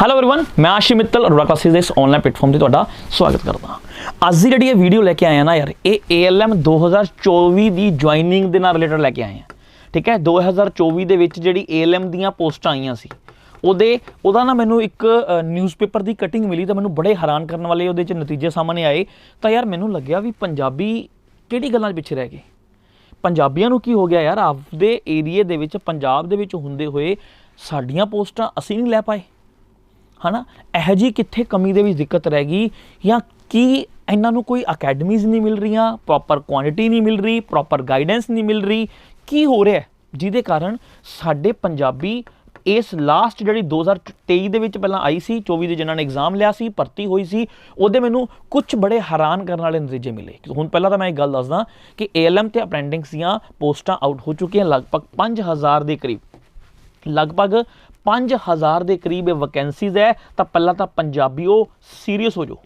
Hello everyone ਮੈਂ ਆਸ਼ੀ Mittal Arora classes ਦੇ ਇਸ ਆਨਲਾਈਨ ਪਲੇਟਫਾਰਮ ਤੇ ਤੁਹਾਡਾ ਸਵਾਗਤ ਕਰਦਾ ਹਾਂ ਅੱਜ ਦੀ ਜਿਹੜੀ ਇਹ ਵੀਡੀਓ ਲੈ ਕੇ ਆਏ ਆ ਨਾ ਯਾਰ ਇਹ ALM 2024 ਦੀ ਜੁਆਇਨਿੰਗ ਦੇ ਨਾਲ ਰਿਲੇਟਡ ਲੈ ਕੇ ਆਏ ਆ ਠੀਕ ਹੈ 2024 ਦੇ ਵਿੱਚ ਜਿਹੜੀ ALM ਦੀਆਂ ਪੋਸਟਾਂ ਆਈਆਂ ਸੀ ਉਹਦੇ ਉਹਦਾ ਨਾ ਮੈਨੂੰ ਇੱਕ ਨਿਊਜ਼ਪੇਪਰ ਦੀ ਕਟਿੰਗ ਮਿਲੀ ਤਾਂ ਮੈਨੂੰ ਬੜੇ ਹੈਰਾਨ ਕਰਨ ਵਾਲੇ ਉਹਦੇ ਚ ਨਤੀਜੇ ਸਾਹਮਣੇ ਆਏ ਤਾਂ ਯਾਰ ਮੈਨੂੰ ਲੱਗਿਆ ਵੀ ਪੰਜਾਬੀ ਕਿਹੜੀ ਗੱਲਾਂ 'ਚ ਪਿੱਛੇ ਰਹਿ ਗਏ ਪੰਜਾਬੀਆਂ ਨੂੰ ਕੀ ਹੋ ਗਿਆ ਯਾਰ ਆਪਦੇ ਏਰੀਏ ਦੇ ਵਿੱਚ ਪੰਜਾਬ ਦੇ ਵਿੱਚ ਹੁੰਦੇ ਹੋਏ ਸਾਡੀਆਂ ਪੋਸਟਾਂ ਅਸੀਂ ਨਹੀਂ ਲੈ ਪਾਏ ਹਨਾ? ਇਹ ਜੀ ਕਿੱਥੇ ਕਮੀ ਦੇ ਵਿੱਚ ਦਿੱਕਤ ਰਹਿ ਗਈ? ਜਾਂ ਕੀ ਇਹਨਾਂ ਨੂੰ ਕੋਈ ਅਕੈਡਮੀਜ਼ ਨਹੀਂ ਮਿਲ ਰਹੀਆਂ ਪ੍ਰੋਪਰ ਕੁਆਂਟੀਟੀ ਨਹੀਂ ਮਿਲ ਰਹੀ ਪ੍ਰੋਪਰ ਗਾਈਡੈਂਸ ਨਹੀਂ ਮਿਲ ਰਹੀ? ਕੀ ਹੋ ਰਿਹਾ ਜਿਹਦੇ ਕਾਰਨ ਸਾਡੇ ਪੰਜਾਬੀ ਇਸ ਲਾਸਟ ਜਿਹੜੀ 2023 ਦੇ ਵਿੱਚ ਪਹਿਲਾਂ ਆਈ ਸੀ 24 ਦੇ ਜਿਨ੍ਹਾਂ ਨੇ ਐਗਜ਼ਾਮ ਲਿਆ ਸੀ, ਭਰਤੀ ਹੋਈ ਸੀ, ਉਹਦੇ ਮੈਨੂੰ ਕੁਝ ਬੜੇ ਹੈਰਾਨ ਕਰਨ ਵਾਲੇ ਨਤੀਜੇ ਮਿਲੇ। ਹੁਣ ਪਹਿਲਾਂ ਤਾਂ ਮੈਂ ਇੱਕ ਗੱਲ ਦੱਸਦਾ ਕਿ ALM ਤੇ ਅਪ੍ਰੈਂਟਿਸ ਦੀਆਂ ਪੋਸਟਾਂ ਆਊਟ ਹੋ ਚੁੱਕੀਆਂ, ਲਗਭਗ 5000 ਦੇ ਕਰੀਬ। ਲਗਭਗ 5000 ਦੇ ਕਰੀਬ ਇਹ ਵੈਕੈਂਸੀਜ਼ ਹੈ, ਤਾਂ ਪਹਿਲਾਂ ਤਾਂ ਪੰਜਾਬੀਓ ਸੀਰੀਅਸ ਹੋ ਜਾਓ।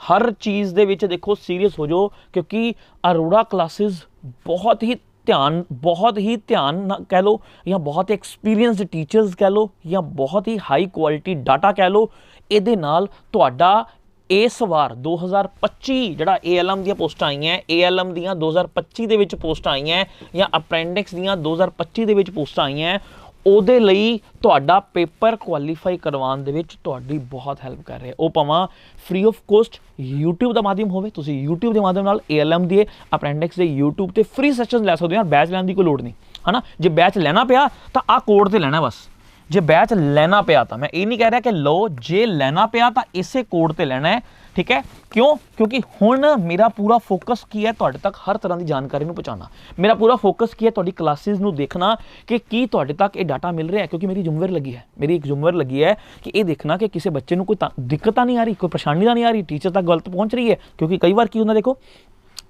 ਹਰ ਚੀਜ਼ ਦੇ ਵਿੱਚ ਦੇਖੋ ਸੀਰੀਅਸ ਹੋ ਜਾਓ, ਕਿਉਂਕਿ ਅਰੋੜਾ ਕਲਾਸਿਸ ਬਹੁਤ ਹੀ ਧਿਆਨ, ਬਹੁਤ ਹੀ ਧਿਆਨ ਨਾਲ ਕਹਿ ਲਓ, ਜਾਂ ਬਹੁਤ ਐਕਸਪੀਰੀਅੰਸਡ ਟੀਚਰਸ ਕਹਿ ਲਓ, ਜਾਂ ਬਹੁਤ ਹੀ ਹਾਈ ਕੁਆਲਿਟੀ ਡਾਟਾ ਕਹਿ ਲਓ, ਇਹਦੇ ਨਾਲ ਤੁਹਾਡਾ ਇਸ ਵਾਰ 2025 ਜਿਹੜਾ ALM ਦੀਆਂ ਪੋਸਟਾਂ ਆਈਆਂ ALM ਦੀਆਂ 2025 ਦੇ ਵਿੱਚ ਪੋਸਟਾਂ ਆਈਆਂ, ਜਾਂ ਅਪ੍ਰੈਂਟਿਕਸ ਦੀਆਂ 2025 ਦੇ ਵਿੱਚ ਪੋਸਟਾਂ ਆਈਆਂ ਉਹਦੇ ਲਈ ਤੁਹਾਡਾ ਪੇਪਰ ਕੁਆਲੀਫਾਈ ਕਰਵਾਉਣ ਦੇ ਵਿੱਚ ਤੁਹਾਡੀ ਬਹੁਤ ਹੈਲਪ ਕਰ ਰਿਹਾ ਉਹ ਭਾਵੇਂ ਫ੍ਰੀ ਆਫ ਕੋਸਟ YouTube ਦਾ ਮਾਧਿਅਮ ਹੋਵੇ, ਤੁਸੀਂ YouTube ਦੇ ਮਾਧਿਅਮ ਨਾਲ ALM ਦੀ ਅਪਰੈਂਡਿਕਸ ਦੇ YouTube ਤੇ ਫ੍ਰੀ ਸੈਸ਼ਨ ਲੈ ਸਕਦੇ ਹੋ। ਬੈਚ ਲੈਣ ਦੀ ਕੋਈ ਲੋੜ ਨਹੀਂ, ਹਨਾ? ਜੇ ਬੈਚ ਲੈਣਾ ਪਿਆ ਤਾਂ ਆਹ ਕੋਡ ਤੇ ਲੈਣਾ ਬਸ। ਜੇ ਬੈਚ ਲੈਣਾ ਪਿਆ ਤਾਂ, ਮੈਂ ਇਹ ਨਹੀਂ ਕਹਿ ਰਿਹਾ ਕਿ ਲਓ, ਜੇ ਲੈਣਾ ਪਿਆ ਤਾਂ ਇਸੇ ਕੋਡ ਤੇ ਲੈਣਾ ਹੈ। ਠੀਕ ਹੈ? ਕਿਉਂ? ਕਿਉਂਕਿ ਹੁਣ ਮੇਰਾ ਪੂਰਾ ਫੋਕਸ ਕੀ ਹੈ? ਤੁਹਾਡੇ ਤੱਕ ਹਰ ਤਰ੍ਹਾਂ ਦੀ ਜਾਣਕਾਰੀ ਨੂੰ ਪਹੁੰਚਾਉਣਾ। ਮੇਰਾ ਪੂਰਾ ਫੋਕਸ ਕੀ ਹੈ? ਤੁਹਾਡੀ ਕਲਾਸਿਸ ਨੂੰ ਦੇਖਣਾ ਕਿ ਕੀ ਤੁਹਾਡੇ ਤੱਕ ਇਹ ਡਾਟਾ ਮਿਲ ਰਿਹਾ ਹੈ? ਕਿਉਂਕਿ ਮੇਰੀ ਜ਼ਿੰਮੇਵਾਰੀ ਲੱਗੀ ਹੈ। ਮੇਰੀ ਇੱਕ ਜ਼ਿੰਮੇਵਾਰੀ ਲੱਗੀ ਹੈ ਕਿ ਇਹ ਦੇਖਣਾ ਕਿ ਕਿਸੇ ਬੱਚੇ ਨੂੰ ਕੋਈ ਤਾਂ- ਦਿੱਕਤ ਤਾਂ ਨਹੀਂ ਆ ਰਹੀ, ਕੋਈ ਪਰੇਸ਼ਾਨੀ ਤਾਂ ਨਹੀਂ ਆ ਰਹੀ ਟੀਚਰ ਤੱਕ ਗਲਤ ਪਹੁੰਚ ਰਹੀ ਹੈ? ਕਿਉਂਕਿ ਕਈ ਵਾਰ ਕੀ ਹੁੰਦਾ ਦੇਖੋ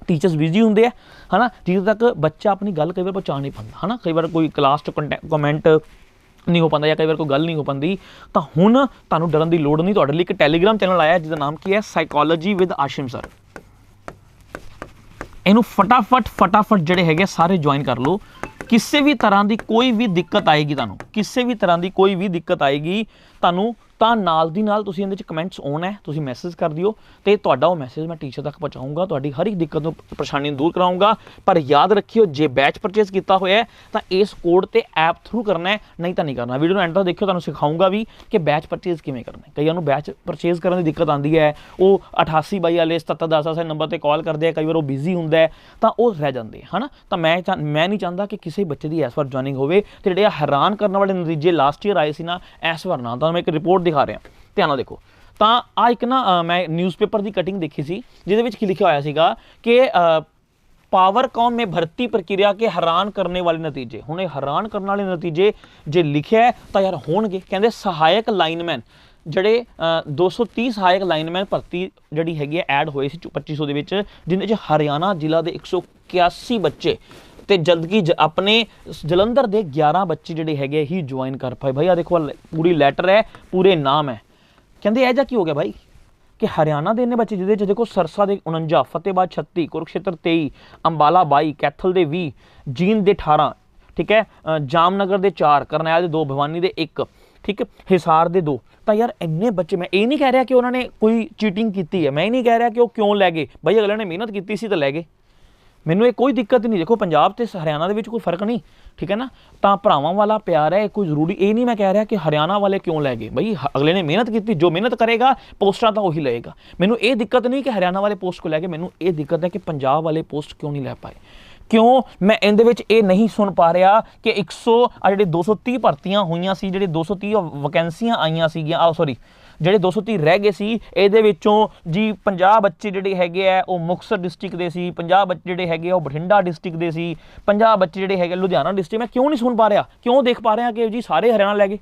ਟੀਚਰਸ ਬਿਜ਼ੀ ਹੁੰਦੇ ਆ, ਹਨਾ? ਜਿੱਦ ਤੱਕ ਬੱਚਾ ਆਪਣੀ ਗੱਲ ਕਈ ਵਾਰ ਪਹੁੰਚਾ ਨਹੀਂ ਪਾਉਂਦਾ, ਹਨਾ? ਕਈ ਵਾਰ ਕੋਈ ਕਲਾਸ ਚ ਕਮੈਂਟ ਨਹੀਂ ਹੋ ਪਾਉਂਦਾ ਜਾਂ ਕਈ ਵਾਰ ਕੋਈ ਗੱਲ ਨਹੀਂ ਹੋ ਪਾਉਂਦੀ, ਤਾਂ ਹੁਣ ਤੁਹਾਨੂੰ ਡਰਨ ਦੀ ਲੋੜ ਨਹੀਂ। ਤੁਹਾਡੇ ਲਈ ਇੱਕ ਟੈਲੀਗ੍ਰਾਮ ਚੈਨਲ ਆਇਆ ਹੈ ਜਿਹਦਾ ਨਾਮ ਕੀ ਹੈ? ਸਾਈਕੋਲੋਜੀ ਵਿਦ ਆਸ਼ਿਮ ਸਰ ਇਹਨੂੰ ਫਟਾਫਟ ਫਟਾਫਟ ਜਿਹੜੇ ਹੈਗੇ ਸਾਰੇ ਜੁਆਇਨ ਕਰ ਲਓ। ਕਿਸੇ ਵੀ ਤਰ੍ਹਾਂ ਦੀ ਕੋਈ ਵੀ ਦਿੱਕਤ ਆਏਗੀ ਤੁਹਾਨੂੰ, ਕਿਸੇ ਵੀ ਤਰ੍ਹਾਂ ਦੀ ਕੋਈ ਵੀ ਦਿੱਕਤ ਆਏਗੀ, ਤੁਹਾਨੂੰ ਤਾਂ ਨਾਲ ਦੀ ਨਾਲ ਤੁਸੀਂ ਇਹਦੇ ਵਿੱਚ ਕਮੈਂਟਸ ਆਉਣਾ ਹੈ, ਤੁਸੀਂ ਮੈਸੇਜ ਕਰ ਦਿਓ ਤੇ ਤੁਹਾਡਾ ਉਹ ਮੈਸੇਜ ਮੈਂ ਟੀਚਰ ਤੱਕ ਪਹੁੰਚਾਊਂਗਾ ਤੁਹਾਡੀ ਹਰ ਇੱਕ ਦਿੱਕਤ ਨੂੰ ਪਰੇਸ਼ਾਨੀ ਨੂੰ ਦੂਰ ਕਰਾਊਂਗਾ ਪਰ ਯਾਦ ਰੱਖਿਓ, ਜੇ ਬੈਚ ਪਰਚੇਸ ਕੀਤਾ ਹੋਇਆ ਤਾਂ ਇਸ ਕੋਡ ਤੇ ਐਪ ਥਰੂ ਕਰਨਾ ਹੈ, ਨਹੀਂ ਤਾਂ ਨਹੀਂ ਕਰਨਾ। ਵੀਡੀਓ ਨੂੰ ਐਂਡ ਤੱਕ ਦੇਖਿਓ, ਤੁਹਾਨੂੰ ਸਿਖਾਊਂਗਾ ਵੀ ਕਿ ਬੈਚ ਪਰਚੇਸ ਕਿਵੇਂ ਕਰਨਾ ਹੈ। ਕਈਆਂ ਨੂੰ ਬੈਚ ਪਰਚੇਸ ਕਰਨ ਦੀ ਦਿੱਕਤ ਆਉਂਦੀ ਹੈ, ਉਹ 88 ਬਾਈ ਵਾਲੇ 77 10 ਵਾਲੇ ਨੰਬਰ ਤੇ ਕਾਲ ਕਰਦੇ ਆ, ਕਈ ਵਾਰ ਉਹ ਬਿਜ਼ੀ ਹੁੰਦਾ ਹੈ, ਤਾਂ ਉਹ ਰਹਿ ਜਾਂਦੇ ਆ, ਹਨਾ? ਤਾਂ ਮੈਂ ਚਾਹ- ਮੈਂ ਨਹੀਂ ਚਾਹੁੰਦਾ ਕਿ ਕਿਸੇ ਬੱਚੇ ਦੀ ਇਸ ਵਾਰ ਜੁਆਇਨਿੰਗ ਹੋਵੇ ਤੇ ਜਿਹੜੇ ਆਹ ਹੈਰਾਨ ਕਰਨ ਵਾਲੇ ਨਤੀਜੇ ਲਾਸਟ ਈਅਰ ਆਏ ਸੀ ਨਾ, ਇਸ ਵਾਰ ਨਾ। ਤਾਂ ਮੈਂ ਇੱਕ ਰਿਪੋਰਟ ਦਿਖਾ ਰਿਹਾ ਧਿਆਨ ਨਾਲ ਦੇਖੋ। ਤਾਂ ਆ ਇੱਕ ਨਾ ਮੈਂ ਨਿਊਜ਼ਪੇਪਰ ਦੀ ਕਟਿੰਗ ਦੇਖੀ ਸੀ, ਜਿਹਦੇ ਵਿੱਚ ਕੀ ਲਿਖਿਆ ਹੋਇਆ ਸੀਗਾ ਕਿ ਪਾਵਰ ਕੌਮ ਮੇ ਭਰਤੀ ਪ੍ਰਕਿਰਿਆ ਕੇ ਹੈਰਾਨ ਕਰਨ ਵਾਲੇ ਨਤੀਜੇ। ਹੁਣ ਇਹ ਹੈਰਾਨ ਕਰਨ ਵਾਲੇ ਨਤੀਜੇ ਜੇ ਲਿਖਿਆ ਤਾਂ ਯਾਰ ਹੋਣਗੇ। ਕਹਿੰਦੇ ਸਹਾਇਕ ਲਾਈਨਮੈਨ ਜਿਹੜੇ 230 ਸਹਾਇਕ ਲਾਈਨਮੈਨ ਭਰਤੀ ਜਿਹੜੀ ਹੈਗੀ ਹੈ ਐਡ ਹੋਏ ਸੀ 2500 ਦੇ ਵਿੱਚ ਜਿਨ੍ਹਾਂ 'ਚ ਹਰਿਆਣਾ ਜ਼ਿਲ੍ਹਾ ਦੇ 181 ਬੱਚੇ ਤੇ ਜਲਦਗੀ ਜ- ਆਪਣੇ ਜਲੰਧਰ ਦੇ 11 ਬੱਚੇ ਜਿਹੜੇ ਹੈਗੇ ਹੀ ਜੁਆਇਨ ਕਰ ਪਾਏ। ਭਾਈ ਆ ਦੇਖੋ ਪੂਰੀ ਲੈਟਰ ਹੈ, ਪੂਰੇ ਨਾਮ ਹੈ। ਕਹਿੰਦੇ, ਇਹ ਜਾ ਕੀ ਹੋ ਗਿਆ ਭਾਈ? ਕਿ ਹਰਿਆਣਾ ਦੇ ਇੰਨੇ ਬੱਚੇ, ਜਿਹਦੇ ਚ ਦੇਖੋ ਸਰਸਾ ਦੇ 49 ਫਤਿਹਬਾਦ 36 ਕੁਰਕਸ਼ੇਤਰ 23 ਅੰਬਾਲਾ 22 ਕੈਥਲ ਦੇ 20 ਜੀਨ ਦੇ 18 ਠੀਕ ਹੈ? ਜਾਮਨਗਰ ਦੇ 4 ਕਰਨੈਲ ਦੇ 2 ਭਵਾਨੀ ਦੇ 1 ਠੀਕ? ਹਿਸਾਰ ਦੇ ਦੋ। ਤਾਂ ਯਾਰ ਇੰਨੇ ਬੱਚੇ, ਮੈਂ ਇਹ ਨਹੀਂ ਕਹਿ ਰਿਹਾ ਕਿ ਉਹਨਾਂ ਨੇ ਕੋਈ ਚੀਟਿੰਗ ਕੀਤੀ ਹੈ। ਮੈਂ ਇਹ ਨਹੀਂ ਕਹਿ ਰਿਹਾ ਕਿ ਉਹ ਕਿਉਂ ਲੈ ਗਏ। ਭਾਈ, ਅਗਲੇ ਨੇ ਮਿਹਨਤ ਕੀਤੀ ਸੀ ਤਾਂ ਲੈ ਗਏ। ਮੈਨੂੰ ਇਹ ਕੋਈ ਦਿੱਕਤ ਨਹੀਂ, ਦੇਖੋ ਪੰਜਾਬ ਤੇ ਹਰਿਆਣਾ ਦੇ ਵਿੱਚ ਕੋਈ ਫ਼ਰਕ ਨਹੀਂ, ਠੀਕ ਹੈ ਨਾ? ਤਾਂ ਭਰਾਵਾਂ ਵਾਲਾ ਪਿਆਰ ਹੈ, ਇਹ ਕੋਈ ਜ਼ਰੂਰੀ, ਇਹ ਨਹੀਂ ਮੈਂ ਕਹਿ ਰਿਹਾ ਕਿ ਹਰਿਆਣਾ ਵਾਲੇ ਕਿਉਂ ਲੈ ਗਏ? ਬਈ ਅਗਲੇ ਨੇ ਮਿਹਨਤ ਕੀਤੀ, ਜੋ ਮਿਹਨਤ ਕਰੇਗਾ, ਪੋਸਟਾਂ ਤਾਂ ਉਹੀ ਲਏਗਾ। ਮੈਨੂੰ ਇਹ ਦਿੱਕਤ ਨਹੀਂ ਕਿ ਹਰਿਆਣਾ ਵਾਲੇ ਪੋਸਟ ਕੋ ਲੈ ਕੇ ਮੈਨੂੰ ਇਹ ਦਿੱਕਤ ਹੈ ਕਿ ਪੰਜਾਬ ਵਾਲੇ ਪੋਸਟ ਕਿਉਂ ਨਹੀਂ ਲੈ ਪਾਏ। ਕਿਉਂ ਮੈਂ ਇਹਦੇ ਵਿੱਚ ਇਹ ਨਹੀਂ ਸੁਣ ਪਾ ਰਿਹਾ ਕਿ 100 ਆ ਜਿਹੜੇ 230 ਭਰਤੀਆਂ ਹੋਈਆਂ ਸੀ, ਜਿਹੜੇ 230 ਵੈਕੈਂਸੀਆਂ ਆਈਆਂ ਸੀਗੀਆਂ ਆ ਸੌਰੀ ਜਿਹੜੇ 230 ਰਹਿ ਗਏ ਸੀ, ਇਹਦੇ ਵਿੱਚੋਂ ਜੀ 50 ਬੱਚੇ ਜਿਹੜੇ ਹੈਗੇ ਆ, ਉਹ ਮੁਕਤਸਰ ਡਿਸਟ੍ਰਿਕਟ ਦੇ ਸੀ 50 ਬੱਚੇ ਜਿਹੜੇ ਹੈਗੇ ਆ, ਉਹ ਬਠਿੰਡਾ ਡਿਸਟ੍ਰਿਕਟ ਦੇ ਸੀ 50 ਬੱਚੇ ਜਿਹੜੇ ਹੈਗੇ ਲੁਧਿਆਣਾ ਡਿਸਟ੍ਰਿਕਟ ਮੈਂ ਕਿਉਂ ਨਹੀਂ ਸੁਣ ਪਾ ਰਿਹਾ? ਕਿਉਂ ਦੇਖ ਪਾ ਰਿਹਾ ਕਿ ਜੀ ਸਾਰੇ ਹਰਿਆਣਾ ਲੈ ਗਏ?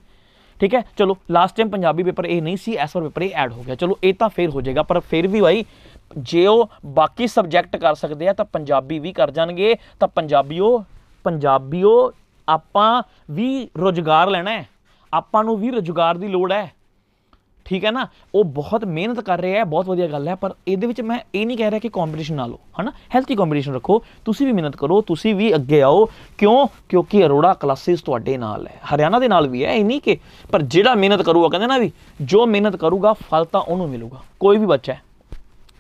ਠੀਕ ਹੈ, ਚਲੋ ਲਾਸਟ ਟਾਈਮ ਪੰਜਾਬੀ ਪੇਪਰ ਇਹ ਨਹੀਂ ਸੀ, ਇਸ ਵਾਰ ਪੇਪਰ ਇਹ ਐਡ ਹੋ ਗਿਆ। ਚਲੋ, ਇਹ ਤਾਂ ਫੇਰ ਹੋ ਜਾਏਗਾ, ਪਰ ਫਿਰ ਵੀ ਭਾਈ ਜੇ ਉਹ ਬਾਕੀ ਸਬਜੈਕਟ ਕਰ ਸਕਦੇ ਆ ਤਾਂ ਪੰਜਾਬੀ ਵੀ ਕਰ ਜਾਣਗੇ, ਤਾਂ ਪੰਜਾਬੀਓ ਪੰਜਾਬੀਓ ਆਪਾਂ ਵੀ ਰੋਜ਼ਗਾਰ ਲੈਣਾ ਹੈ। ਆਪਾਂ ਨੂੰ ਵੀ ਰੋਜ਼ਗਾਰ ਦੀ ਲੋੜ ਹੈ। ਠੀਕ ਹੈ ਨਾ? ਉਹ ਬਹੁਤ ਮਿਹਨਤ ਕਰ ਰਿਹਾ ਹੈ, ਬਹੁਤ ਵਧੀਆ ਗੱਲ ਹੈ, ਪਰ ਇਹਦੇ ਵਿੱਚ ਮੈਂ ਇਹ ਨਹੀਂ ਕਹਿ ਰਿਹਾ ਕਿ ਕੰਪੀਟੀਸ਼ਨ ਨਾ ਲਓ, ਹਨਾ? ਹੈਲਥੀ ਕੰਪੀਟੀਸ਼ਨ ਰੱਖੋ, ਤੁਸੀਂ ਵੀ ਮਿਹਨਤ ਕਰੋ, ਤੁਸੀਂ ਵੀ ਅੱਗੇ ਆਓ। ਕਿਉਂ? ਕਿਉਂਕਿ ਅਰੋੜਾ ਕਲਾਸਿਸ ਤੁਹਾਡੇ ਨਾਲ ਹੈ, ਹਰਿਆਣਾ ਦੇ ਨਾਲ ਵੀ ਹੈ, ਇਹ ਨਹੀਂ ਕਿ ਪਰ ਜਿਹੜਾ ਮਿਹਨਤ ਕਰੂਗਾ, ਕਹਿੰਦੇ ਨਾ ਵੀ ਜੋ ਮਿਹਨਤ ਕਰੂਗਾ, ਫਲ ਤਾਂ ਉਹਨੂੰ ਮਿਲੂਗਾ, ਕੋਈ ਵੀ ਬੱਚਾ ਹੈ।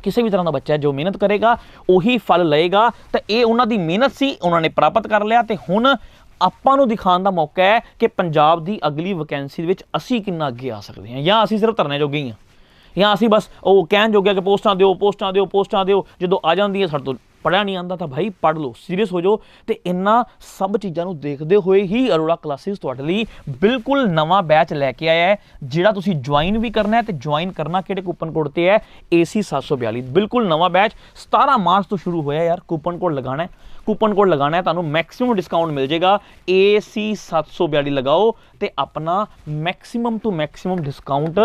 ਕਿਸੇ ਵੀ ਤਰ੍ਹਾਂ ਦਾ ਬੱਚਾ ਜੋ ਮਿਹਨਤ ਕਰੇਗਾ, ਉਹੀ ਫਲ ਲਏਗਾ। ਤਾਂ ਇਹ ਉਹਨਾਂ ਦੀ ਮਿਹਨਤ ਸੀ, ਉਹਨਾਂ ਨੇ ਪ੍ਰਾਪਤ ਕਰ ਲਿਆ। ਤੇ ਹੁਣ ਆਪਾਂ ਨੂੰ ਦਿਖਾਉਣ ਦਾ ਮੌਕਾ ਹੈ ਕਿ ਪੰਜਾਬ ਦੀ ਅਗਲੀ ਵੈਕੈਂਸੀ ਦੇ ਵਿੱਚ ਅਸੀਂ ਕਿੰਨਾ ਅੱਗੇ ਆ ਸਕਦੇ ਹਾਂ। ਜਾਂ ਅਸੀਂ ਸਿਰਫ ਧਰਨੇ ਜੋਗੇ ਹੀ ਹਾਂ। ਜਾਂ ਅਸੀਂ ਬਸ ਉਹ ਕਹਿਣ ਜੋਗੇ ਕਿ ਪੋਸਟਾਂ ਦਿਓ ਪੋਸਟਾਂ ਦਿਓ ਪੋਸਟਾਂ ਦਿਓ, ਜਦੋਂ ਆ ਜਾਂਦੀ ਹੈ ਸਾਡੇ ਤੋਂ ਪੜਿਆ ਨਹੀਂ ਆਂਦਾ ਤਾਂ ਭਾਈ ਪੜ ਲਓ ਸੀਰੀਅਸ ਹੋ ਜਾਓ ਤੇ ਇੰਨਾ ਸਭ ਚੀਜ਼ਾਂ ਨੂੰ ਦੇਖਦੇ ਹੋਏ ਹੀ ਅਰੋੜਾ ਕਲਾਸਿਸ ਤੁਹਾਡੇ ਲਈ ਬਿਲਕੁਲ ਨਵਾਂ ਬੈਚ ਲੈ ਕੇ ਆਇਆ ਹੈ, ਜਿਹੜਾ ਤੁਸੀਂ ਜੁਆਇਨ ਵੀ ਕਰਨਾ ਹੈ ਤੇ ਜੁਆਇਨ ਕਰਨਾ ਕਿਹੜੇ ਕੂਪਨ ਕੋਡ ਤੇ ਹੈ? AC 742 ਬਿਲਕੁਲ ਨਵਾਂ ਬੈਚ 17 ਮਾਰਚ ਤੋਂ ਸ਼ੁਰੂ ਹੋਇਆ ਯਾਰ ਕੂਪਨ ਕੋਡ ਲਗਾਉਣਾ ਹੈ ਕੂਪਨ ਕੋਡ ਲਗਾਉਣਾ ਹੈ, ਤੁਹਾਨੂੰ ਮੈਕਸਿਮਮ ਡਿਸਕਾਊਂਟ ਮਿਲ ਜਾਏਗਾ, AC 742 ਲਗਾਓ ਤੇ ਆਪਣਾ ਮੈਕਸਿਮਮ ਟੂ ਮੈਕਸਿਮਮ ਡਿਸਕਾਊਂਟ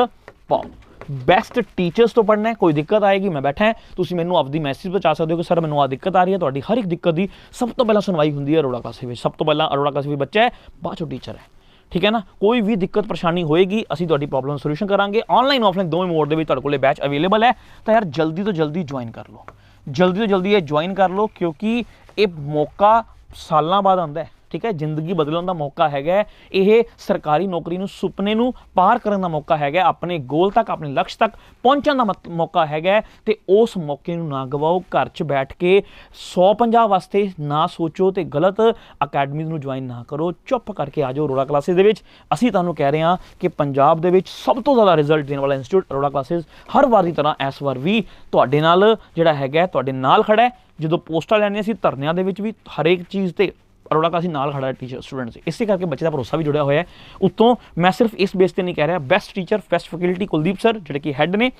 ਪਾਓ। ਬੈਸਟ ਟੀਚਰਸ ਤੋਂ ਪੜ੍ਹਨਾ ਹੈ, ਕੋਈ ਦਿੱਕਤ ਆਏਗੀ, ਮੈਂ ਬੈਠਾ ਹਾਂ। ਤੁਸੀਂ ਮੈਨੂੰ ਆਪਦੀ ਮੈਸੇਜ ਪਹੁੰਚਾ ਸਕਦੇ ਹੋ ਕਿ ਸਰ ਮੈਨੂੰ ਆ ਦਿੱਕਤ ਆ ਰਹੀ ਹੈ, ਤੁਹਾਡੀ ਹਰ ਇੱਕ ਦਿੱਕਤ ਦੀ ਸਭ ਤੋਂ ਪਹਿਲਾਂ ਸੁਣਵਾਈ ਹੁੰਦੀ ਹੈ ਅਰੋੜਾ ਕਲਾਸੇ ਵਿੱਚ। ਸਭ ਤੋਂ ਪਹਿਲਾਂ ਅਰੋੜਾ ਕਲਾਸੇ ਵਿੱਚ ਬੱਚਾ ਹੈ, ਬਾਅਦ ਚੋਂ ਟੀਚਰ ਹੈ। ਠੀਕ ਹੈ ਨਾ? ਕੋਈ ਵੀ ਦਿੱਕਤ, ਪਰੇਸ਼ਾਨੀ ਹੋਏਗੀ, ਅਸੀਂ ਤੁਹਾਡੀ ਪ੍ਰੋਬਲਮ ਸੋਲੂਸ਼ਨ ਕਰਾਂਗੇ। ਆਨਲਾਈਨ ਆਫਲਾਈਨ ਦੋਵੇਂ ਮੋਡ ਦੇ ਵਿੱਚ ਤੁਹਾਡੇ ਕੋਲੇ ਬੈਚ ਅਵੇਲੇਬਲ ਹੈ। ਤਾਂ ਯਾਰ, ਜਲਦੀ ਤੋਂ ਜਲਦੀ ਜੁਆਇਨ ਕਰ ਲਓ। ਜਲਦੀ ਤੋਂ ਜਲਦੀ ਇਹ ਜੁਆਇਨ ਕਰ ਲਓ, ਕਿਉਂਕਿ ਇਹ ਮੌਕਾ ਸਾਲਾਂ ਬਾਅਦ ਆਉਂਦਾ ਹੈ। ਠੀਕ ਹੈ, ਜ਼ਿੰਦਗੀ ਬਦਲਣ ਦਾ ਮੌਕਾ ਹੈਗਾ ਇਹ ਸਰਕਾਰੀ ਨੌਕਰੀ ਨੂੰ ਸੁਪਨੇ ਨੂੰ ਪਾਰ ਕਰਨ ਦਾ ਮੌਕਾ ਹੈਗਾ ਆਪਣੇ ਗੋਲ ਤੱਕ, ਆਪਣੇ ਲਕਸ਼ ਤੱਕ ਪਹੁੰਚਣ ਦਾ ਮੌਕਾ ਹੈਗਾ ਹੈ ਤੇ ਉਸ ਮੌਕੇ ਨੂੰ ਨਾ ਗਵਾਓ। ਘਰ 'ਚ ਬੈਠ ਕੇ 150 ਵਾਸਤੇ ਨਾ ਸੋਚੋ ਤੇ ਗਲਤ ਅਕੈਡਮੀ ਨੂੰ ਜੁਆਇਨ ਨਾ ਕਰੋ। ਚੁੱਪ ਕਰਕੇ ਆ ਜਾਓ ਅਰੋੜਾ ਕਲਾਸਿਸ ਦੇ ਵਿੱਚ। ਅਸੀਂ ਤੁਹਾਨੂੰ ਕਹਿ ਰਹੇ ਹਾਂ ਕਿ ਪੰਜਾਬ ਦੇ ਵਿੱਚ ਸਭ ਤੋਂ ਜ਼ਿਆਦਾ ਰਿਜ਼ਲਟ ਦੇਣ ਵਾਲਾ ਇੰਸਟੀਚਿਊਟ ਅਰੋੜਾ ਕਲਾਸਿਸ ਹਰ ਵਾਰ ਦੀ ਤਰ੍ਹਾਂ ਇਸ ਵਾਰ ਵੀ ਤੁਹਾਡੇ ਨਾਲ ਜਿਹੜਾ ਹੈਗਾ ਤੁਹਾਡੇ ਨਾਲ ਖੜਾ ਹੈ। ਜਦੋਂ ਪੋਸਟਾਂ ਲੈਣੀਆਂ ਸੀ ਧਰਨਿਆਂ ਦੇ ਵਿੱਚ ਵੀ ਹਰੇਕ ਚੀਜ਼ ਤੇ ਅਰੋੜਾ ਕਾ ਅਸੀਂ ਨਾਲ ਖੜਾ ਹੈ ਟੀਚਰ ਸਟੂਡੈਂਟ ਸੀ। ਇਸੇ ਕਰਕੇ ਬੱਚੇ ਦਾ ਭਰੋਸਾ ਵੀ ਜੁੜਿਆ ਹੋਇਆ ਹੈ। ਉਤੋਂ ਮੈਂ ਸਿਰਫ ਇਸ ਬੇਸ ਤੇ ਨਹੀਂ ਕਹਿ ਰਿਹਾ best teacher best faculty Kuldeep sir ਜਿਹੜੇ ਕਿ ਹੈੱਡ ਨੇ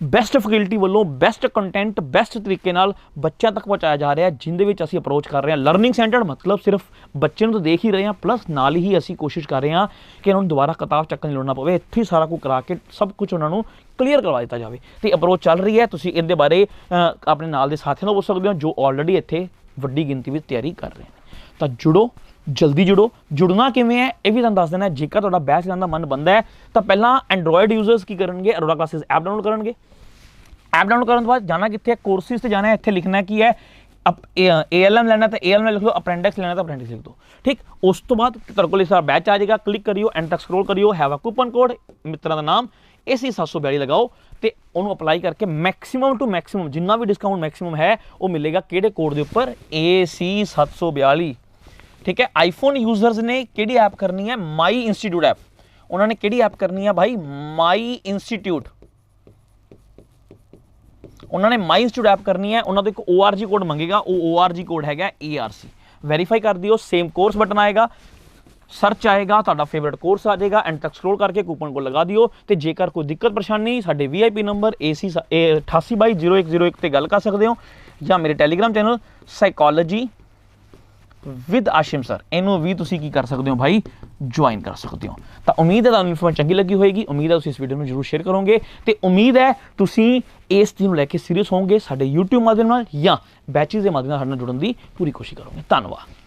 ਬੈਸਟ ਫੈਕਲਟੀ ਵੱਲੋਂ ਬੈਸਟ ਕੰਟੈਂਟ ਬੈਸਟ ਤਰੀਕੇ ਨਾਲ ਬੱਚਿਆਂ ਤੱਕ ਪਹੁੰਚਾਇਆ ਜਾ ਰਿਹਾ ਹੈ, ਜਿੰਦੇ ਵਿੱਚ ਅਸੀਂ ਅਪਰੋਚ ਕਰ ਰਹੇ ਹਾਂ। ਲਰਨਿੰਗ ਸੈਂਟਰਡ ਮਤਲਬ ਸਿਰਫ ਬੱਚੇ ਨੂੰ ਤਾਂ ਦੇਖ ਹੀ ਰਹੇ ਹਾਂ ਪਲੱਸ ਨਾਲ ਹੀ ਅਸੀਂ ਕੋਸ਼ਿਸ਼ ਕਰ ਰਹੇ ਹਾਂ ਕਿ ਉਹਨਾਂ ਨੂੰ ਦੁਬਾਰਾ ਕਿਤਾਬ ਚੱਕਣ ਦੀ ਲੋੜ ਨਾ ਪਵੇ। ਇੱਥੇ ਹੀ ਸਾਰਾ ਕੁਝ ਕਰਾ ਕੇ ਸਭ ਕੁਝ ਉਹਨਾਂ ਨੂੰ ਕਲੀਅਰ ਕਰਵਾ ਦਿੱਤਾ ਜਾਵੇ। ਤੇ ਅਪਰੋਚ ਚੱਲ ਰਹੀ ਹੈ। ਤੁਸੀਂ ਇਹਦੇ ਬਾਰੇ ਆਪਣੇ ਨਾਲ ਦੇ ਸਾਥੀਆਂ ਨੂੰ ਪੁੱਛ ਸਕਦੇ ਹੋ ਜੋ ਆਲਰੇਡੀ ਇੱਥੇ ਵੱਡੀ ਗਿਣਤੀ ਵਿੱਚ ਤਿਆਰੀ ਕਰ ਰਹੇ ਨੇ। ਤਾਂ ਜੁੜੋ, ਜਲਦੀ ਜੁੜੋ। ਜੁੜਨਾ ਕਿਵੇਂ ਹੈ, ਇਹ ਵੀ ਤੁਹਾਨੂੰ ਦੱਸ ਦੇਣਾ ਜੇਕਰ ਤੁਹਾਡਾ ਬੈਚ ਲੈਣ ਦਾ ਮਨ ਬੰਦਾ ਹੈ, ਤਾਂ ਪਹਿਲਾਂ ਐਂਡਰੋਇਡ ਯੂਜ਼ਰਸ ਕੀ ਕਰਨਗੇ ਅਰੋੜਾ ਕਲਾਸਿਸ ਐਪ ਡਾਊਨਲੋਡ ਕਰਨਗੇ। ਐਪ ਡਾਊਨਲੋਡ ਕਰਨ ਤੋਂ ਬਾਅਦ ਜਾਣਾ ਕਿੱਥੇ ਹੈ ਕੋਰਸਿਸ ਤੇ ਜਾਣਾ ਹੈ, ਇੱਥੇ ਲਿਖਣਾ ਕੀ ਹੈ ALM ਲੈਣਾ ਤਾਂ ALM ਲਿਖ ਲਓ ਅਪ੍ਰੈਂਟਿਸ ਲੈਣਾ ਤਾਂ ਅਪ੍ਰੈਂਟਿਸ ਲਿਖ ਦਿਓ ਠੀਕ, ਉਸ ਤੋਂ ਬਾਅਦ ਤੁਹਾਡੇ ਕੋਲ ਇਸ ਦਾ ਬੈਚ ਆ ਜਾਏਗਾ ਕਲਿੱਕ ਕਰਿਓ ਐਂਡ ਤੱਕ ਸਕਰੋਲ ਕਰਿਓ ਹੈਵ ਅ ਕੂਪਨ ਕੋਡ ਮਿੱਤਰਾਂ ਦਾ ਨਾਮ AC 742 ਲਗਾਓ ਤੇ ਉਹਨੂੰ ਅਪਲਾਈ ਕਰਕੇ ਮੈਕਸਿਮਮ ਟੂ ਮੈਕਸਿਮਮ ਜਿੰਨਾ ਵੀ ਡਿਸਕਾਊਂਟ ਮੈਕਸਿਮਮ ਹੈ, ਉਹ ਮਿਲੇਗਾ ਕਿਹੜੇ ਕੋਡ ਦੇ ਉੱਪਰ? AC 742 ਠੀਕ ਹੈ? ਆਈਫੋਨ ਯੂਜ਼ਰਸ ਨੇ ਕਿਹੜੀ ਐਪ ਕਰਨੀ ਹੈ? ਮਾਈ ਇੰਸਟੀਟਿਊਟ ਐਪ ਉਹਨਾਂ ਨੇ ਕਿਹੜੀ ਐਪ ਕਰਨੀ ਹੈ ਭਾਈ? ਮਾਈ ਇੰਸਟੀਟਿਊਟ ਉਹਨਾਂ ਨੇ ਮਾਈ ਇੰਸਟੀਟਿਊਟ ਐਪ ਕਰਨੀ ਹੈ। ਉਹਨਾਂ ਤੋਂ ਇੱਕ ORG ਕੋਡ ਮੰਗੇਗਾ। ਉਹ ORG ਕੋਡ ਹੈਗਾ ARC ਵੈਰੀਫਾਈ ਕਰ ਦਿਓ। ਸੇਮ ਕੋਰਸ ਬਟਨ ਆਏਗਾ। ਸਰਚ ਆਏਗਾ। ਤੁਹਾਡਾ ਫੇਵਰਿਟ ਕੋਰਸ ਆ ਜਾਏਗਾ। ਐਂਡ ਤੱਕ ਸਕਰੋਲ ਕਰਕੇ ਕੂਪਨ ਕੋਡ ਲਗਾ ਦਿਓ। ਤੇ ਜੇਕਰ ਕੋਈ ਦਿੱਕਤ, ਪਰੇਸ਼ਾਨੀ, ਸਾਡੇ VIP ਨੰਬਰ AC 88220101 ਤੇ ਗੱਲ ਕਰ ਸਕਦੇ ਹੋ। ਜਾਂ ਮੇਰੇ Telegram channel psychology with Ashim sir ਇਹਨੂੰ ਵੀ ਤੁਸੀਂ ਕੀ ਕਰ ਸਕਦੇ ਹੋ ਭਾਈ? ਜੁਆਇਨ ਕਰ ਸਕਦੇ ਹੋ। ਤਾਂ ਉਮੀਦ ਹੈ ਤੁਹਾਨੂੰ ਇਨਫੋਰਮੇਸ਼ਨ ਚੰਗੀ ਲੱਗੀ ਹੋਏਗੀ। ਉਮੀਦ ਹੈ ਤੁਸੀਂ ਇਸ ਵੀਡੀਓ ਨੂੰ ਜਰੂਰ ਸ਼ੇਅਰ ਕਰੋਗੇ। ਤੇ ਉਮੀਦ ਹੈ ਤੁਸੀਂ ਇਸ ਚੀਜ਼ ਨੂੰ ਲੈ ਕੇ ਸੀਰੀਅਸ ਹੋਵੋਗੇ ਸਾਡੇ YouTube ਮਾਧਿਅਮ ਨਾਲ ਜਾਂ ਬੈਚਿਸ ਦੇ ਮਾਧਿਅਮ ਨਾਲ ਸਾਡੇ ਨਾਲ ਜੁੜਨ ਦੀ ਪੂਰੀ ਕੋਸ਼ਿਸ਼ ਕਰੋਗੇ। ਧੰਨਵਾਦ।